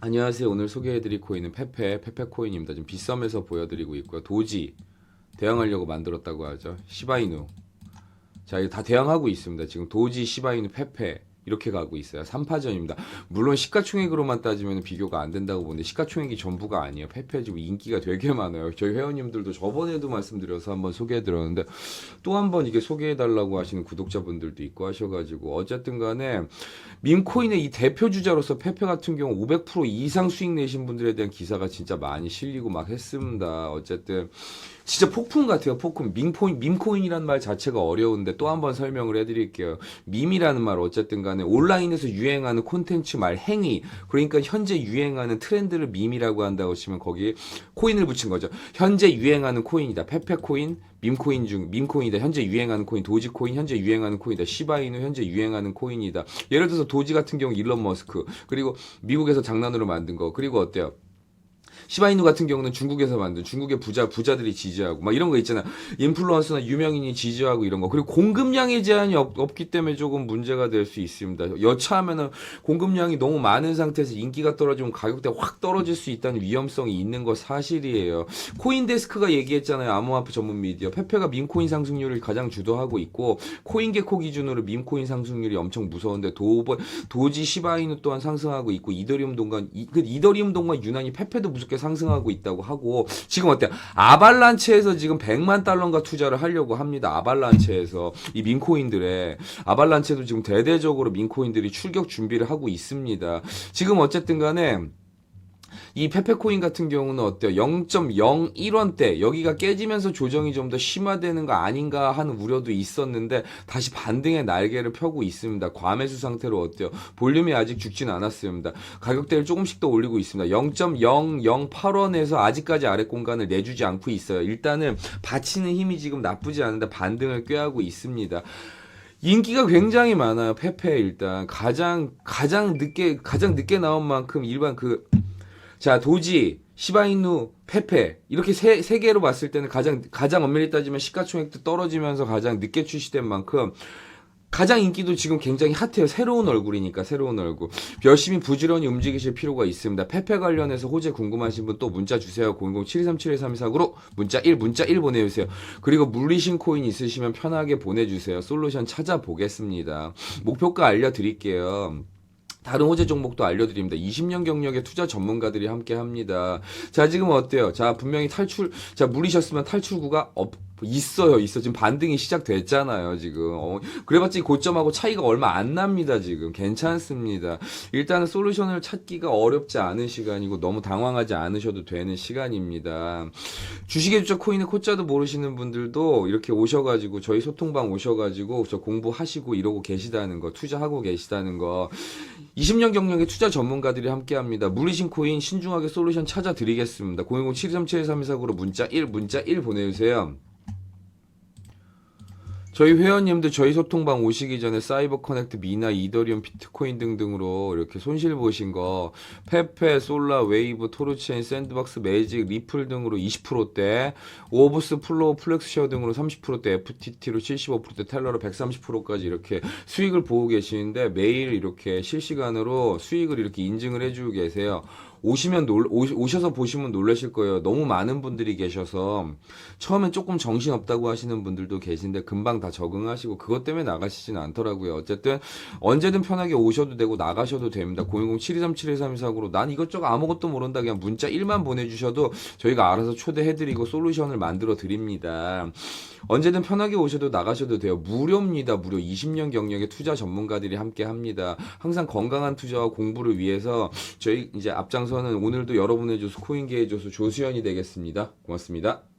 안녕하세요. 오늘 소개해드릴 코인은 페페, 페페 코인입니다. 지금 비썸에서 보여드리고 있고요. 도지 대항하려고 만들었다고 하죠. 시바이누. 자, 이거 다 대항하고 있습니다. 지금 도지, 시바이누, 페페 이렇게 가고 있어요. 3파전입니다. 물론 시가총액으로만 따지면 비교가 안 된다고 보는데 시가총액이 전부가 아니에요. 페페 지금 인기가 되게 많아요. 저희 회원님들도 저번에도 말씀드려서 한번 소개해드렸는데 또 한번 이게 소개해달라고 하시는 구독자분들도 있고 하셔가지고 어쨌든 간에 밈코인의 이 대표 주자로서 페페 같은 경우 500% 이상 수익 내신 분들에 대한 기사가 진짜 많이 실리고 막 했습니다. 어쨌든 진짜 폭풍 같아요. 폭풍. 밈코인, 밈코인이라는 말 자체가 어려운데 또 한번 설명을 해드릴게요. 밈이라는 말 어쨌든 간에 온라인에서 유행하는 콘텐츠 말 행위. 그러니까 현재 유행하는 트렌드를 밈이라고 한다고 치면 거기에 코인을 붙인 거죠. 현재 유행하는 코인이다. 페페 코인, 밈코인 중 밈코인이다. 현재 유행하는 코인, 도지코인 현재 유행하는 코인이다. 시바이누 현재 유행하는 코인이다. 예를 들어서 도지 같은 경우 일론 머스크 그리고 미국에서 장난으로 만든 거 그리고 어때요? 시바이누 같은 경우는 중국에서 만든 중국의 부자 부자들이 지지하고 막 이런 거 있잖아 인플루언서나 유명인이 지지하고 이런 거. 그리고 공급량의 제한이 없, 없기 때문에 조금 문제가 될 수 있습니다. 여차하면은 공급량이 너무 많은 상태에서 인기가 떨어지면 가격대 확 떨어질 수 있다는 위험성이 있는 거 사실이에요. 코인데스크가 얘기했잖아요. 암호화폐 전문 미디어. 페페가 밈코인 상승률을 가장 주도하고 있고 코인게코 기준으로 밈코인 상승률이 엄청 무서운데 도버 도지 시바이누 또한 상승하고 있고 이더리움 동간 이, 그 이더리움 동간 유난히 페페도 무 섭게 상승하고 있다고 하고 지금 어때? 아발란체에서 지금 100만 달러인가 투자를 하려고 합니다. 아발란체에서 이 민코인들의 아발란체도 지금 대대적으로 민코인들이 출격 준비를 하고 있습니다. 지금 어쨌든 간에 이 페페코인 같은 경우는 어때요? 0.01원대 여기가 깨지면서 조정이 좀 더 심화되는 거 아닌가 하는 우려도 있었는데 다시 반등의 날개를 펴고 있습니다. 과매수 상태로 어때요? 볼륨이 아직 죽진 않았습니다. 가격대를 조금씩 더 올리고 있습니다. 0.008원에서 아직까지 아래 공간을 내주지 않고 있어요. 일단은 받치는 힘이 지금 나쁘지 않은데 반등을 꾀하고 있습니다. 인기가 굉장히 많아요. 페페 일단 가장 가장 늦게 가장 늦게 나온 만큼 일반 그 자, 도지, 시바이누, 페페 이렇게 세, 세 개로 봤을 때는 가장 가장 엄밀히 따지면 시가총액도 떨어지면서 가장 늦게 출시된 만큼 가장 인기도 지금 굉장히 핫해요. 새로운 얼굴이니까 새로운 얼굴. 열심히 부지런히 움직이실 필요가 있습니다. 페페 관련해서 호재 궁금하신 분 또 문자 주세요. 00723713249로 문자 1 문자 1 보내주세요. 그리고 물리신 코인 있으시면 편하게 보내주세요. 솔루션 찾아보겠습니다. 목표가 알려드릴게요. 다른 호재 종목도 알려드립니다. 20년 경력의 투자 전문가들이 함께 합니다. 자, 지금 어때요? 자, 분명히 탈출, 자, 물리셨으면 탈출구가 없, 있어요, 있어. 지금 반등이 시작됐잖아요, 지금. 어, 그래봤자 이 고점하고 차이가 얼마 안 납니다, 지금. 괜찮습니다. 일단은 솔루션을 찾기가 어렵지 않은 시간이고 너무 당황하지 않으셔도 되는 시간입니다. 주식의 주자 코인의 코자도 모르시는 분들도 이렇게 오셔가지고 저희 소통방 오셔가지고 저 공부하시고 이러고 계시다는 거, 투자하고 계시다는 거. 20년 경력의 투자 전문가들이 함께 합니다. 물리신 코인 신중하게 솔루션 찾아드리겠습니다. 010-7237-3249로 문자 1, 문자 1 보내주세요. 저희 회원님들 저희 소통방 오시기 전에 사이버 커넥트, 미나, 이더리움, 비트코인 등등으로 이렇게 손실 보신 거 페페, 솔라, 웨이브, 토르체인, 샌드박스, 매직, 리플 등으로 20%대, 오브스, 플로우, 플렉스쉐어 등으로 30%대, FTT로 75%대, 텔러로 130%까지 이렇게 수익을 보고 계시는데 매일 이렇게 실시간으로 수익을 이렇게 인증을 해주고 계세요. 오시면 놀, 오, 오셔서 보시면 놀라실 거예요. 너무 많은 분들이 계셔서 처음엔 조금 정신 없다고 하시는 분들도 계신데 금방 다 적응하시고 그것 때문에 나가시진 않더라고요. 어쨌든 언제든 편하게 오셔도 되고 나가셔도 됩니다. 010-7237-1324으로 난 이것저것 아무것도 모른다 그냥 문자 1만 보내주셔도 저희가 알아서 초대해드리고 솔루션을 만들어 드립니다. 언제든 편하게 오셔도 나가셔도 돼요. 무료입니다. 무료 20년 경력의 투자 전문가들이 함께 합니다. 항상 건강한 투자와 공부를 위해서 저희 이제 앞장서는 오늘도 여러분의 조수 코인계의 조수 조수현이 되겠습니다. 고맙습니다.